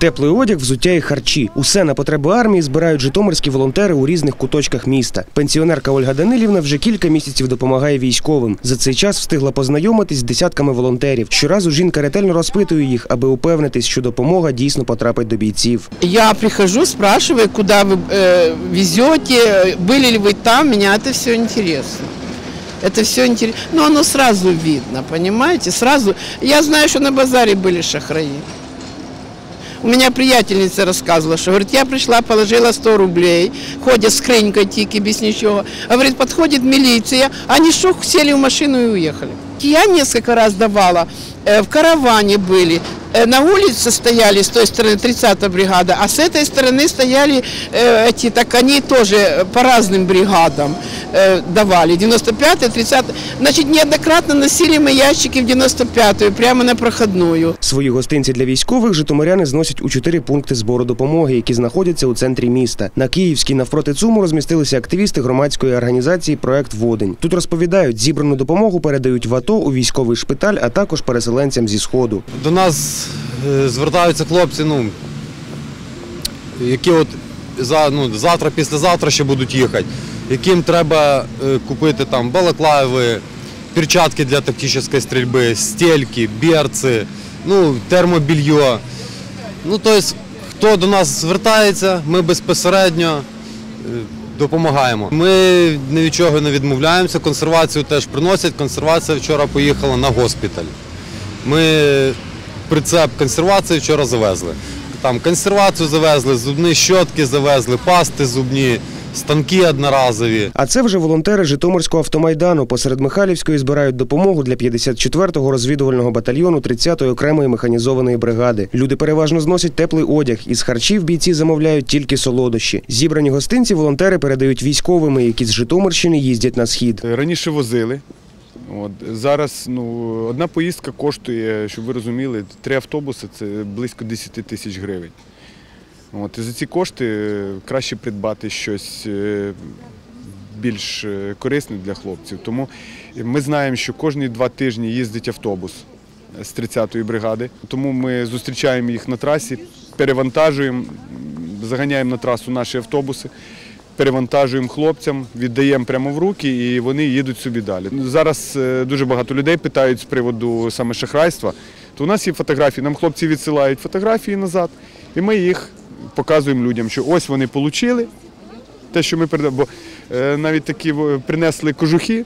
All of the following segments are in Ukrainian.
Теплий одяг, взуття і харчі. Усе на потреби армії збирають житомирські волонтери у різних куточках міста. Пенсіонерка Ольга Данилівна вже кілька місяців допомагає військовим. За цей час встигла познайомитись з десятками волонтерів. Щоразу жінка ретельно розпитує їх, аби упевнитись, що допомога дійсно потрапить до бійців. Я прихожу, спрашиваю, куда вы э, везете, были ли вы там, меня это все интересно. Это все интересно. Но оно сразу видно, понимаете? Сразу. Я знаю, что на базаре были шахраи. У меня приятельница рассказывала, что, говорит, я пришла, положила 100 рублей, ходят с крынькой тики, без ничего. Говорит, подходит милиция, они что, сели в машину и уехали. Я несколько раз давала, э, в караване были, э, на улице стояли с той стороны 30-я бригада, а с этой стороны стояли э, эти, так они тоже э, по разным бригадам э, давали, 95-й, 30 Значит, неоднократно носили мы ящики в 95-ю, прямо на проходную. Свої гостинці для військових житомиряни зносять у чотири пункти збору допомоги, які знаходяться у центрі міста. На Київській навпроти ЦУМу розмістилися активісти громадської організації Проект Водень. Тут розповідають, зібрану допомогу передають в АТО у військовий шпиталь, а також переселенцям зі сходу. До нас е, звертаються хлопці, ну, які от за, ну, завтра, післязавтра ще будуть їхати, яким треба е, купити там балаклави, перчатки для тактичної стрільби, стельки, берці, ну, термобільйо. Ну, тобто, хто до нас звертається, ми безпосередньо е, допомагаємо. Ми ні від чого не відмовляємося, консервацію теж приносять. Консервація вчора поїхала на госпіталь. Ми прицеп консервації вчора завезли. Там консервацію завезли, зубні щотки завезли, пасти зубні, станки одноразові. А це вже волонтери Житомирського автомайдану. Посеред Михайлівської збирають допомогу для 54-го розвідувального батальйону 30-ї окремої механізованої бригади. Люди переважно зносять теплий одяг. Із харчів бійці замовляють тільки солодощі. Зібрані гостинці волонтери передають військовими, які з Житомирщини їздять на схід. Раніше возили. От, зараз ну, одна поїздка коштує, щоб ви розуміли, три автобуси це близько 10 тисяч гривень. От, і за ці кошти е, краще придбати щось е, більш е, корисне для хлопців. Тому ми знаємо, що кожні два тижні їздить автобус з 30-ї бригади. Тому ми зустрічаємо їх на трасі, перевантажуємо, заганяємо на трасу наші автобуси перевантажуємо хлопцям, віддаємо прямо в руки і вони їдуть собі далі. Зараз е, дуже багато людей питають з приводу саме шахрайства. То у нас є фотографії, нам хлопці відсилають фотографії назад, і ми їх показуємо людям, що ось вони отримали те, що ми передаємо. Бо е, навіть такі принесли кожухи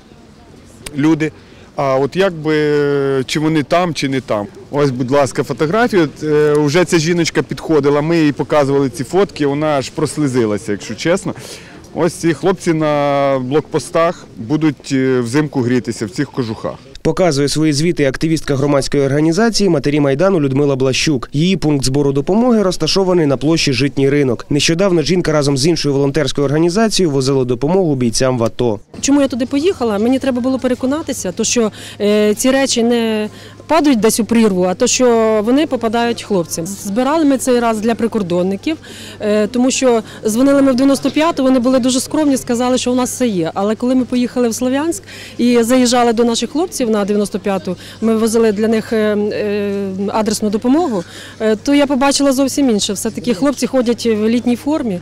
люди. А от як би е, чи вони там, чи не там. Ось, будь ласка, фотографію. Е, Вже ця жіночка підходила, ми їй показували ці фотки, вона аж прослизилася, якщо чесно. Ось ці хлопці на блокпостах будуть е, взимку грітися в цих кожухах. Показує свої звіти активістка громадської організації матері майдану Людмила Блащук. Її пункт збору допомоги розташований на площі Житній ринок. Нещодавно жінка разом з іншою волонтерською організацією возила допомогу бійцям в АТО. Чому я туди поїхала? Мені треба було переконатися, то що е, ці речі не падають десь у прірву, а то що вони попадають хлопцям. Збирали ми цей раз для прикордонників, е, тому що дзвонили ми в 95-ту, вони були дуже скромні, сказали, що у нас все є. Але коли ми поїхали в Слов'янськ і заїжджали до наших хлопців на 95-ту, ми возили для них е, е, адресну допомогу, то я побачила зовсім інше. Все таки хлопці ходять в літній формі.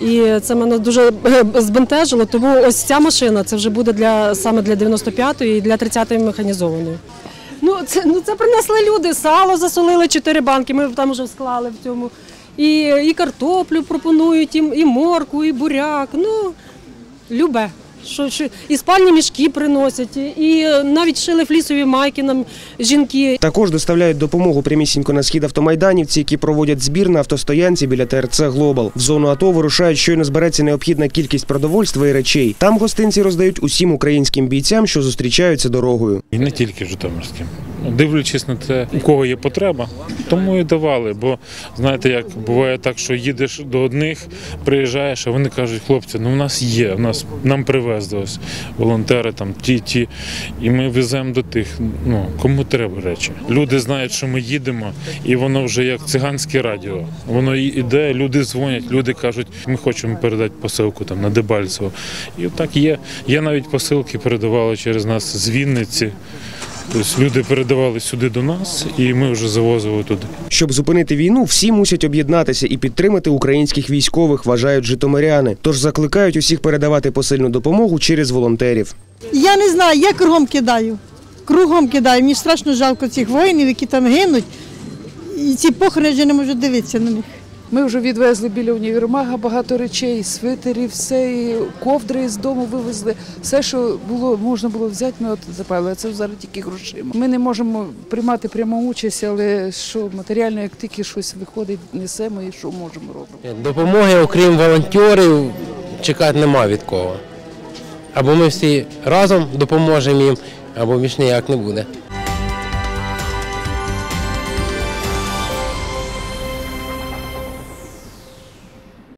І це мене дуже збентежило. Тому ось ця машина це вже буде для саме для 95-ї і для 30-ї механізованої. Ну це ну це принесли люди. Сало засолили чотири банки. Ми там вже склали в цьому. І, і картоплю пропонують, і, і морку, і буряк. Ну любе. Що, що, і спальні мішки приносять, і навіть шили флісові майки нам жінки. Також доставляють допомогу прямісінько на схід автомайданівці, які проводять збір на автостоянці біля ТРЦ Глобал. В зону АТО вирушають, щойно збереться необхідна кількість продовольства і речей. Там гостинці роздають усім українським бійцям, що зустрічаються дорогою. І не тільки Житомирським. Дивлячись на те, у кого є потреба, тому і давали. Бо знаєте, як буває так, що їдеш до одних, приїжджаєш, а вони кажуть, хлопці, ну в нас є, в нас нам привезли ось волонтери, там ті, ті. І ми веземо до тих, ну кому треба речі. Люди знають, що ми їдемо, і воно вже як циганське радіо. Воно іде, люди дзвонять, люди кажуть, ми хочемо передати посилку там на Дебальцево. І так є. Є навіть посилки, передавали через нас з Вінниці. Тобто люди передавали сюди до нас, і ми вже завозили туди. щоб зупинити війну, всі мусять об'єднатися і підтримати українських військових, вважають житомиряни. Тож закликають усіх передавати посильну допомогу через волонтерів. Я не знаю, я кругом кидаю. Кругом кидаю. Мені страшно жалко цих воїнів, які там гинуть. І ці похорони вже не можу дивитися на них. Ми вже відвезли біля універмага багато речей, свитерів, все, і ковдри з дому вивезли. Все, що було, можна було взяти, ми от запали. А це зараз тільки грошима. Ми не можемо приймати пряму участь, але що матеріально, як тільки щось виходить, несемо і що можемо робимо. Допомоги, окрім волонтерів, чекати нема від кого. Або ми всі разом допоможемо їм, або більш ніяк не буде.